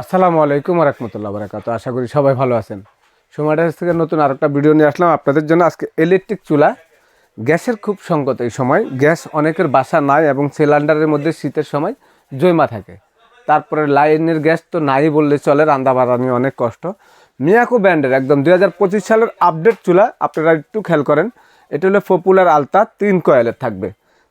আসসালামু আলাইকুম রহমতুল্লাহ বারাকাত আশা করি সবাই ভালো আছেন। সময়টার থেকে নতুন আরেকটা ভিডিও নিয়ে আসলাম। আপনাদের জন্য আজকে ইলেকট্রিক চুলা। গ্যাসের খুব সংকট এই সময়। গ্যাস অনেকের বাসা নাই এবং সিলিন্ডারের মধ্যে শীতের সময় জৈমা থাকে। তারপরে লাইনের গ্যাস তো নাই বললে চলে, রান্না নিয়ে অনেক কষ্ট। মিয়াকো ব্র্যান্ডের একদম দু হাজার পঁচিশ সালের আপডেট চুলা, আপনারা একটু খেয়াল করেন। এটা হলো পপুলার আলতা তিন কয়েলের থাকবে।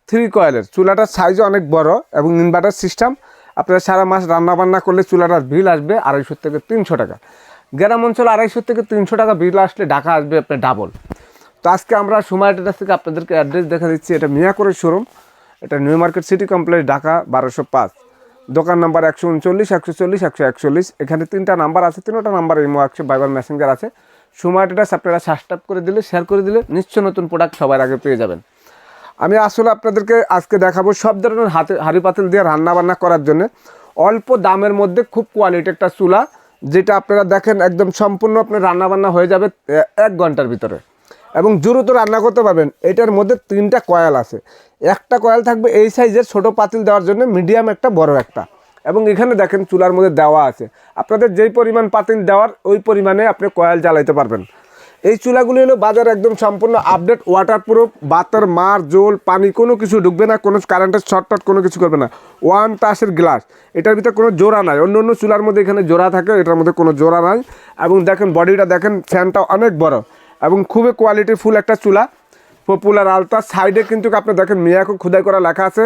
থ্রি কয়েলের চুলাটার সাইজও অনেক বড় এবং ইনভার্টার সিস্টেম আপনারা সারা মাস রান্না বান্না করলে চুলাটার বিল আসবে আড়াইশো থেকে তিনশো টাকা। গ্রাম অঞ্চলে আড়াইশো থেকে তিনশো টাকা বিল আসলে ঢাকা আসবে আপনার ডাবল তো আজকে আমরা টেটাস থেকে আপনাদেরকে অ্যাড্রেস দেখা দিচ্ছি, এটা মিয়াকরের শোরুম এটা New Market City Complex Dhaka, বারোশো পাঁচ। দোকান নাম্বার একশো উনচল্লিশ, একশো চল্লিশ, একশো একচল্লিশ। এখানে তিনটা নাম্বার আছে, তিনটা নাম্বার ইমো একশো বাইবার মেসেঞ্জার আছে। টেটাস আপনারা সাবস্ক্রাইব করে দিলে শেয়ার করে দিলে নিশ্চয় নতুন প্রোডাক্ট সবার আগে পেয়ে যাবেন। আমি আসলে আপনাদেরকে আজকে দেখাবো সব ধরনের হাতে হাঁড়ি পাতিল দিয়ে রান্না বান্না করার জন্য। অল্প দামের মধ্যে খুব কোয়ালিটি একটা চুলা, যেটা আপনারা দেখেন একদম সম্পূর্ণ আপনার রান্নাবান্না হয়ে যাবে এক ঘণ্টার ভিতরে। এবং দ্রুত রান্না করতে পারবেন। এটার মধ্যে তিনটা কয়েল আছে। একটা কয়েল থাকবে এই সাইজের ছোট পাতিল দেওয়ার জন্য মিডিয়াম একটা, বড় একটা। এবং এখানে দেখেন চুলার মধ্যে দেওয়া আছে। আপনাদের যেই পরিমাণ পাতিল দেওয়ার, ওই পরিমাণে আপনি কয়েল জ্বালাইতে পারবেন। এই চুলাগুলি হলো বাজার একদম সম্পূর্ণ আপডেট ওয়াটার প্রুফ বাতার, মার, জল, পানি, কোনো কিছু ঢুকবে না, কোনো কারেন্টের শর্ট টট কোনো কিছু করবে না। ওয়ান টাসের গ্লাস এটার ভিতরে কোনো জোড়া নাই। অন্য অন্য চুলার মধ্যে এখানে জোড়া থাকে, এটার মধ্যে কোনো জোড়া নাই। এবং দেখেন বডিটা দেখেন ফ্যানটা অনেক বড়। এবং খুবই কোয়ালিটি ফুল একটা চুলা। পপুলার আলতা সাইডে কিন্তু আপনি দেখেন, মিয়াকো খুদাই করা লেখা আছে।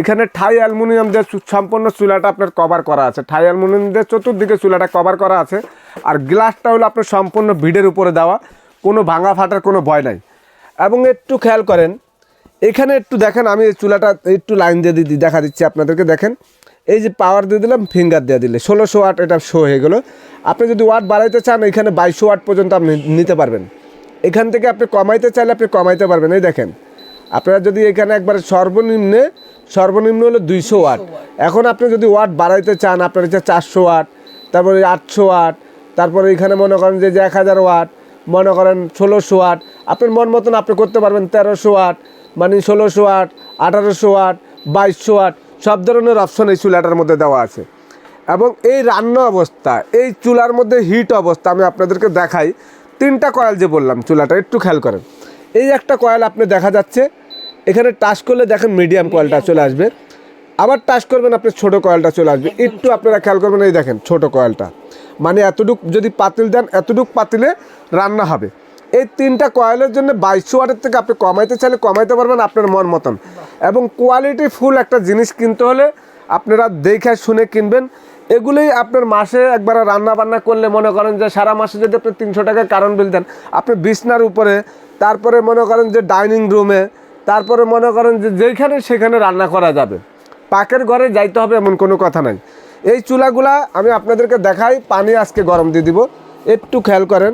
এখানে ঠাই অ্যালুমিনিয়াম দিয়ে সম্পূর্ণ চুলাটা আপনার কভার করা আছে। ঠাই অ্যালুমিনিয়াম দিয়ে চতুর্দিকে চুলাটা কভার করা আছে। আর গ্লাসটা হলো আপনার সম্পূর্ণ ভিডের উপরে দেওয়া। কোনো ভাঙা ফাটার কোনো ভয় নাই। এবং একটু খেয়াল করেন, এখানে একটু দেখেন, আমি চুলাটা একটু লাইন দিয়ে দিই দেখা দিচ্ছি আপনাদেরকে, দেখেন। এই যে পাওয়ার দিয়ে দিলাম ফিঙ্গার দিয়ে দিলে। ষোলোশো ওয়াট এটা শো হয়ে গেলো। আপনি যদি ওয়াট বাড়াইতে চান, এখানে বাইশশো ওয়াট পর্যন্ত আপনি নিতে পারবেন। এখান থেকে আপনি কমাইতে চাইলে আপনি কমাইতে পারবেন। এই দেখেন আপনারা যদি এখানে একবারে সর্বনিম্নে সর্বনিম্ন হলো দুইশো ওয়াট। এখন আপনি যদি ওয়াট বাড়াইতে চান আপনার হচ্ছে চারশো ওয়াট তারপরে আটশো ওয়াট তারপরে এখানে মনে করেন যে এক হাজার ওয়াট মনে করেন ষোলোশো ওয়াট আপনার মন মতন আপনি করতে পারবেন তেরোশো ওয়াট মানে ষোলোশো ওয়াট আঠারোশো ওয়াট বাইশশো ওয়াট সব ধরনের অপশন এই চুলাটার মধ্যে দেওয়া আছে। এবং এই রান্না অবস্থা এই চুলার মধ্যে হিট অবস্থা আমি আপনাদেরকে দেখাই। তিনটা কয়েল যে বললাম চুলাটা একটু খেয়াল করেন। এই একটা কয়েল আপনি দেখা যাচ্ছে, এখানে টাচ করলে দেখেন মিডিয়াম কয়েলটা চলে আসবে। আবার টাচ করবেন আপনি ছোট কয়েলটা চলে আসবে। একটু আপনারা খেয়াল করবেন, এই দেখেন ছোট কয়েলটা মানে এতটুক যদি পাতিল দেন, এতটুক পাতিলে রান্না হবে। এই তিনটা কয়েলের জন্য বাইশশো ওয়াটের থেকে আপনি কমাইতে চাইলে কমাইতে পারবেন আপনার মন মতন। এবং কোয়ালিটি ফুল একটা জিনিস কিনতে হলে আপনারা দেখে শুনে কিনবেন। এগুলোই আপনার মাসে একবার রান্না বান্না করলে মনে করেন যে সারা মাসে যদি আপনি তিনশো টাকা কারণ বিল দেন, আপনি বিছনার উপরে তারপরে মনে করেন যে ডাইনিং রুমে, তারপরে মনে করেন যে যেখানে সেখানে রান্না করা যাবে। পাকের ঘরে যাইতে হবে এমন কোনো কথা নাই। এই চুলাগুলা আমি আপনাদেরকে দেখাই, পানি আজকে গরম দিয়ে দিব। একটু খেয়াল করেন,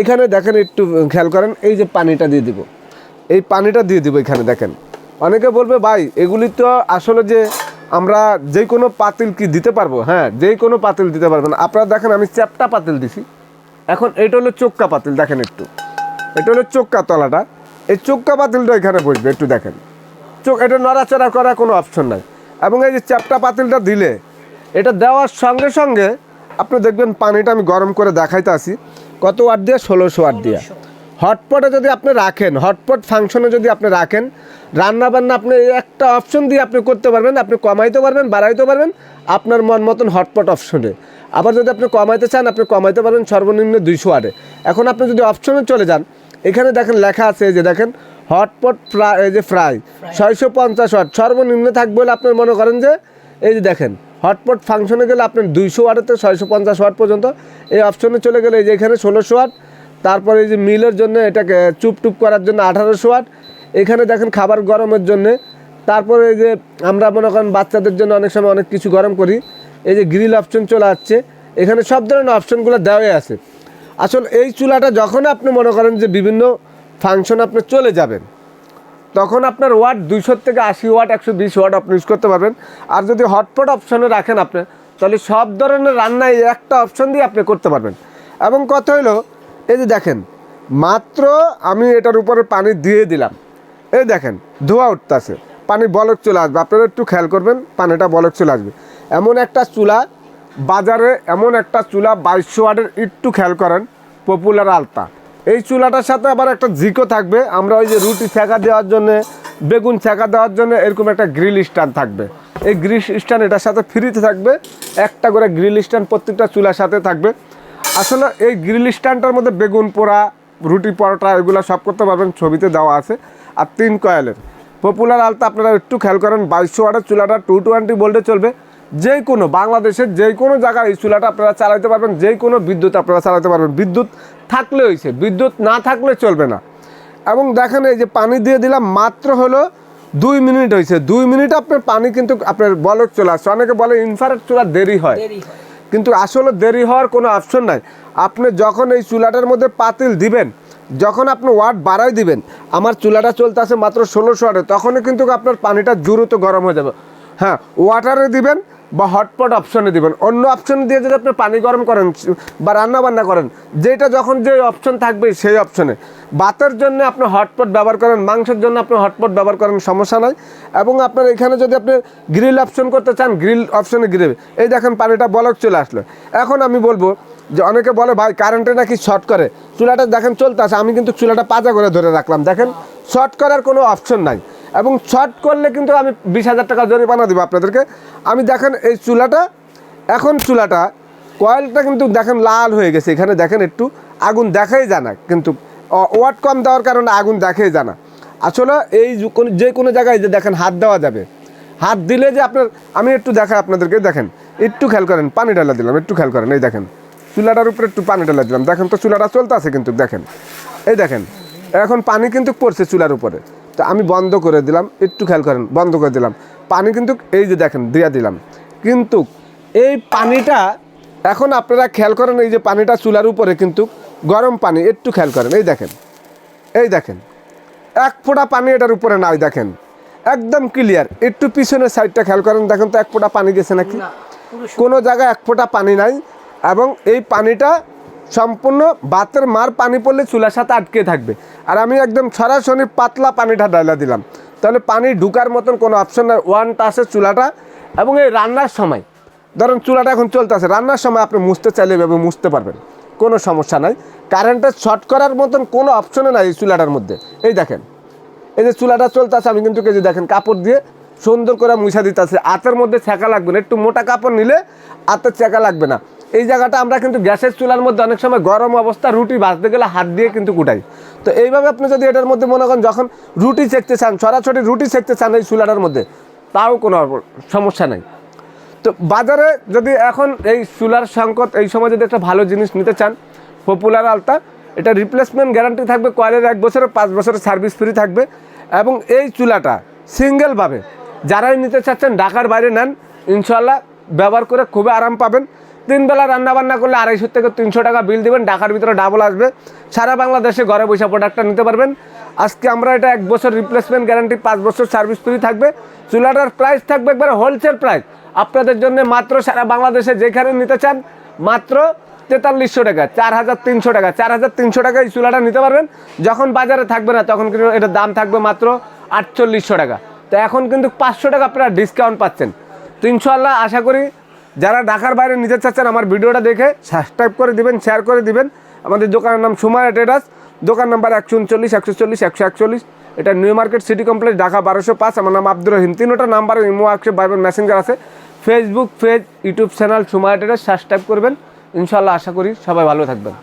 এখানে দেখেন একটু খেয়াল করেন, এই যে পানিটা দিয়ে দিব। এই পানিটা দিয়ে দিব এখানে, দেখেন। অনেকে বলবে, ভাই, এগুলি তো আসলে যে আমরা যে কোনো পাতিল কি দিতে পারব? হ্যাঁ যে কোনো পাতিল দিতে পারবেন। আপনারা দেখেন, আমি চ্যাপটা পাতিল দিছি। এখন এটা হলো চোক্কা পাতিল, দেখেন একটু। এটা হলো চোক্কা তলাটা। এই চোক্কা পাতিলটা এখানে বসবে, একটু দেখেন। চোখ, এটা নড়াচড়া করার কোনো অপশন নাই। এবং এই যে চ্যাপটা পাতিলটা দিলে, এটা দেওয়ার সঙ্গে সঙ্গে আপনি দেখবেন পানিটা আমি গরম করে দেখাইতে আসি। কত ওয়াট দিয়ে? ষোলোশো ওয়াট দিয়ে। হটপটে যদি আপনি রাখেন, হটপট ফাংশনে যদি আপনি রাখেন রান্না বান্না আপনি একটা অপশন দিয়ে আপনি করতে পারবেন, আপনি কমাইতে পারবেন, বাড়াইতে পারবেন, আপনার মন মতন হটপট অপশনে আবার যদি আপনি কমাইতে চান, আপনি কমাইতে পারবেন সর্বনিম্ন দুইশো ওয়াটে। এখন আপনি যদি অপশনে চলে যান এখানে দেখেন লেখা আছে এই যে দেখেন হটপট ফ্রাই এই যে ফ্রাই ছয়শো পঞ্চাশ ওয়াট সর্বনিম্ন থাকবে বলে আপনার মনে করেন যে এই যে দেখেন হটপট ফাংশনে গেলে আপনার দুইশো ওয়াটের ছয়শো পঞ্চাশ ওয়াট পর্যন্ত এই অপশনে চলে গেলে এই যে এখানে ষোলোশো ওয়াট তারপরে এই যে মিলের জন্য এটাকে চুপ টুপ করার জন্য আঠারোশো ওয়াট এখানে দেখেন খাবার গরমের জন্য তারপরে এই যে আমরা মনে করেন বাচ্চাদের জন্য অনেক সময় অনেক কিছু গরম করি এই যে গ্রিল অপশন চলে আসছে এখানে সব ধরনের অপশনগুলো দেওয়াই আছে। আসলে এই চুলাটা যখন আপনি মনে করেন যে বিভিন্ন ফাংশন আপনি চলে যাবেন, তখন আপনার ওয়াট দুইশো থেকে আশি ওয়াট একশো বিশ ওয়াট আপনি ইউজ করতে পারবেন। আর যদি হটপট অপশনে রাখেন আপনি, তাহলে সব ধরনের রান্নায় একটা অপশন দিয়ে আপনি করতে পারবেন। এবং কথা হলো, এই যে দেখেন, মাত্র আমি এটার উপরে পানি দিয়ে দিলাম। এই দেখেন, ধোয়া উঠতেছে। পানি বলক চলে আসবে। আপনারা একটু খেয়াল করবেন, পানিটা বলক চলে আসবে। এমন একটা চুলা বাজারে এমন একটা চুলা বাইশশো ওয়াটের একটু খেয়াল করেন পপুলার আলতা। এই চুলাটার সাথে আবার একটা জিকো থাকবে, আমরা ওই যে রুটি ছেঁকা দেওয়ার জন্য, বেগুন ছেঁকা দেওয়ার জন্য এরকম একটা গ্রিল স্ট্যান্ড থাকবে। এই গ্রিল স্ট্যান্ড এটার সাথে ফ্রিতে থাকবে, একটা করে গ্রিল স্ট্যান্ড প্রত্যেকটা চুলার সাথে থাকবে। আসলে এই গ্রিল স্ট্যান্ডটার মধ্যে বেগুন পোড়া, রুটি পরোটা এগুলো সব করতে পারবেন, ছবিতে দেওয়া আছে। আর তিন কয়েলের। পপুলার আলতা আপনারা একটু খেয়াল করেন, বাইশশো ওয়াটের চুলাটা টু টোয়েন্টি ভোল্টে চলবে। যে কোনো বাংলাদেশের যে কোনো জায়গায় এই চুলাটা আপনারা চালাতে পারবেন যে কোনো বিদ্যুৎ আপনারা চালাতে পারবেন। বিদ্যুৎ থাকলে হয়েছে বিদ্যুৎ না থাকলে চলবে না। এবং দেখেন এই যে পানি দিয়ে দিলাম মাত্র হলো দুই মিনিট হয়েছে দুই মিনিট আপনার পানি কিন্তু আপনার বলক চলে আসছে। অনেকে বলে ইনফারেট চুলা দেরি হয়। দেরি হয়। কিন্তু আসলে দেরি হওয়ার কোনো অপশন নাই। আপনি যখন এই চুলাটার মধ্যে পাতিল দিবেন যখন আপনি ওয়াট বাড়াই দিবেন আমার চুলাটা চলতে আছে মাত্র ষোলোশো ওয়াটে তখনই কিন্তু আপনার পানিটা দ্রুত গরম হয়ে যাবে। হ্যাঁ ওয়াটারে দিবেন বা হটপট অপশনে দিবেন। অন্য অপশনে দিয়ে যদি আপনি পানি গরম করেন, বা রান্না বান্না করেন যেটা যখন যে অপশন থাকবে, সেই অপশনে বাতের জন্য আপনি হটপট ব্যবহার করেন, মাংসের জন্য আপনি হটপট ব্যবহার করেন, সমস্যা নাই। এবং আপনার এখানে যদি আপনি গ্রিল অপশন করতে চান গ্রিল অপশনে গ্রিল এই দেখেন পানিটা বলক চলে আসলো। এখন আমি বলব যে অনেকে বলে, ভাই কারেন্টে নাকি শর্ট করে? চুলাটা দেখেন চলতে আসে আমি কিন্তু চুলাটা পাজা করে ধরে রাখলাম। দেখেন শর্ট করার কোনো অপশন নাই। এবং শর্ট করলে কিন্তু আমি বিশ হাজার টাকা জরিমানা দেবো আপনাদেরকে। আমি দেখেন এই চুলাটা, এখন চুলাটা কয়েলটা কিন্তু দেখেন লাল হয়ে গেছে, এখানে দেখেন একটু আগুন দেখাই জানা কিন্তু ওয়াট কম দেওয়ার কারণে আগুন দেখাই জানা আসলে এই যে কোনো- জায়গায় যে দেখেন হাত দেওয়া যাবে। হাত দিলে যে আপনার, আমি একটু দেখাই আপনাদেরকে, দেখেন, একটু খেয়াল করেন, পানি ডালা দিলাম, একটু খেয়াল করেন, এই দেখেন, চুলাটার উপরে একটু পানি ডালা দিলাম, দেখেন তো চুলাটা চলতে আছে কিন্তু, দেখেন, এই দেখেন, এখন পানি কিন্তু পড়ছে চুলার উপরে। তো আমি বন্ধ করে দিলাম একটু খেয়াল করেন বন্ধ করে দিলাম। পানি কিন্তু এই যে দেখেন দিয়া দিলাম। কিন্তু এই পানিটা এখন আপনারা খেয়াল করেন এই যে পানিটা চুলার উপরে কিন্তু গরম পানি একটু খেয়াল করেন এই দেখেন এই দেখেন। এক ফোঁটা পানি এটার উপরে নাই দেখেন। একদম ক্লিয়ার একটু পিছনের সাইডটা খেয়াল করেন দেখেন তো এক ফোঁটা পানি গেছে নাকি? কোনো জায়গায় এক ফোঁটা পানি নাই এবং এই পানিটা সম্পূর্ণ বাতের মার পানি পড়লে চুলার সাথে আটকে থাকবে। আর আমি একদম সরাসরি পাতলা পানিটা ডাইলা দিলাম। তাহলে পানি ঢুকার মতন কোনো অপশন নাই। ওয়ান টাসের চুলাটা এবং এই রান্নার সময়। ধরেন চুলাটা এখন চলতেছে। রান্নার সময় আপনি মুছতে চাইলে এভাবে মুছতে পারবেন। কোনো সমস্যা নাই। কারেন্টের শর্ট করার মতন কোনো অপশনে নাই এই চুলাটার মধ্যে। এই দেখেন। এই যে চুলাটা চলতেছে, আমি কিন্তু কেজি দেখেন কাপড় দিয়ে সুন্দর করে মুছা দিতেছে। আতের মধ্যে ছেঁকা লাগবে না। একটু মোটা কাপড় নিলে আতের ছেঁকা লাগবে না। এই জায়গাটা আমরা কিন্তু গ্যাসের চুলার মধ্যে অনেক সময় গরম অবস্থা, রুটি ভাজতে গেলে হাত দিয়ে কিন্তু কুটাই। তো এইভাবে আপনি যদি এটার মধ্যে মনে করেন যখন রুটি সেঁকতে চান, সরাসরি রুটি সেঁকতে চান এই চুলাটার মধ্যে, তাও কোনো সমস্যা নাই। তো বাজারে যদি এখন এই চুলার সংকট, এই সময় যদি একটা ভালো জিনিস নিতে চান পপুলার আলতা, এটা রিপ্লেসমেন্ট গ্যারান্টি থাকবে, কয়েলের এক বছরের পাঁচ বছরের সার্ভিস ফ্রি থাকবে এবং এই চুলাটা সিঙ্গেলভাবে যারাই নিতে চাচ্ছেন, ঢাকার বাইরে নেন ইনশাল্লাহ ব্যবহার করে খুবই আরাম পাবেন। তিন বেলা রান্না বান্না করলে আড়াইশো থেকে তিনশো টাকা বিল দিবেন, ঢাকার ভিতরে ডাবল আসবে। সারা বাংলাদেশে ঘরে বসে প্রোডাক্টটা নিতে পারবেন। আজকে আমরা এটা এক বছর রিপ্লেসমেন্ট গ্যারান্টি পাঁচ বছর সার্ভিস ফ্রি থাকবে। চুলাটার প্রাইস থাকবে একবারে হোলসেল প্রাইস আপনাদের জন্য মাত্র সারা বাংলাদেশে যেখানে নিতে চান, মাত্র তেতাল্লিশশো টাকা চার হাজার তিনশো টাকা চার হাজার তিনশো টাকা এই চুলাটা নিতে পারবেন। যখন বাজারে থাকবে না, তখন কিন্তু এটার দাম থাকবে মাত্র আটচল্লিশশো টাকা। তো এখন কিন্তু পাঁচশো টাকা আপনারা ডিসকাউন্ট পাচ্ছেন। তো ইনশাল্লাহ আশা করি যারা ঢাকার বাইরে নিতে চাচ্ছেন আমার ভিডিওটা দেখে সাবস্ক্রাইব করে দিবেন শেয়ার করে দিবেন। আমাদের দোকানের নাম সুমার ট্রেডার্স দোকান নাম্বার একশো উনচল্লিশ একশো চল্লিশ একশো একচল্লিশ। এটা New Market City Complex, Dhaka বারোশো পাঁচ। আমার নাম আব্দুর রহিম। তিনটা নাম্বার ইমো একশো বাইবেন মেসেঞ্জার আছে। Facebook page YouTube channel Sumar Traders subscribe করবেন। ইনশাল্লাহ আশা করি সবাই ভালো থাকবেন।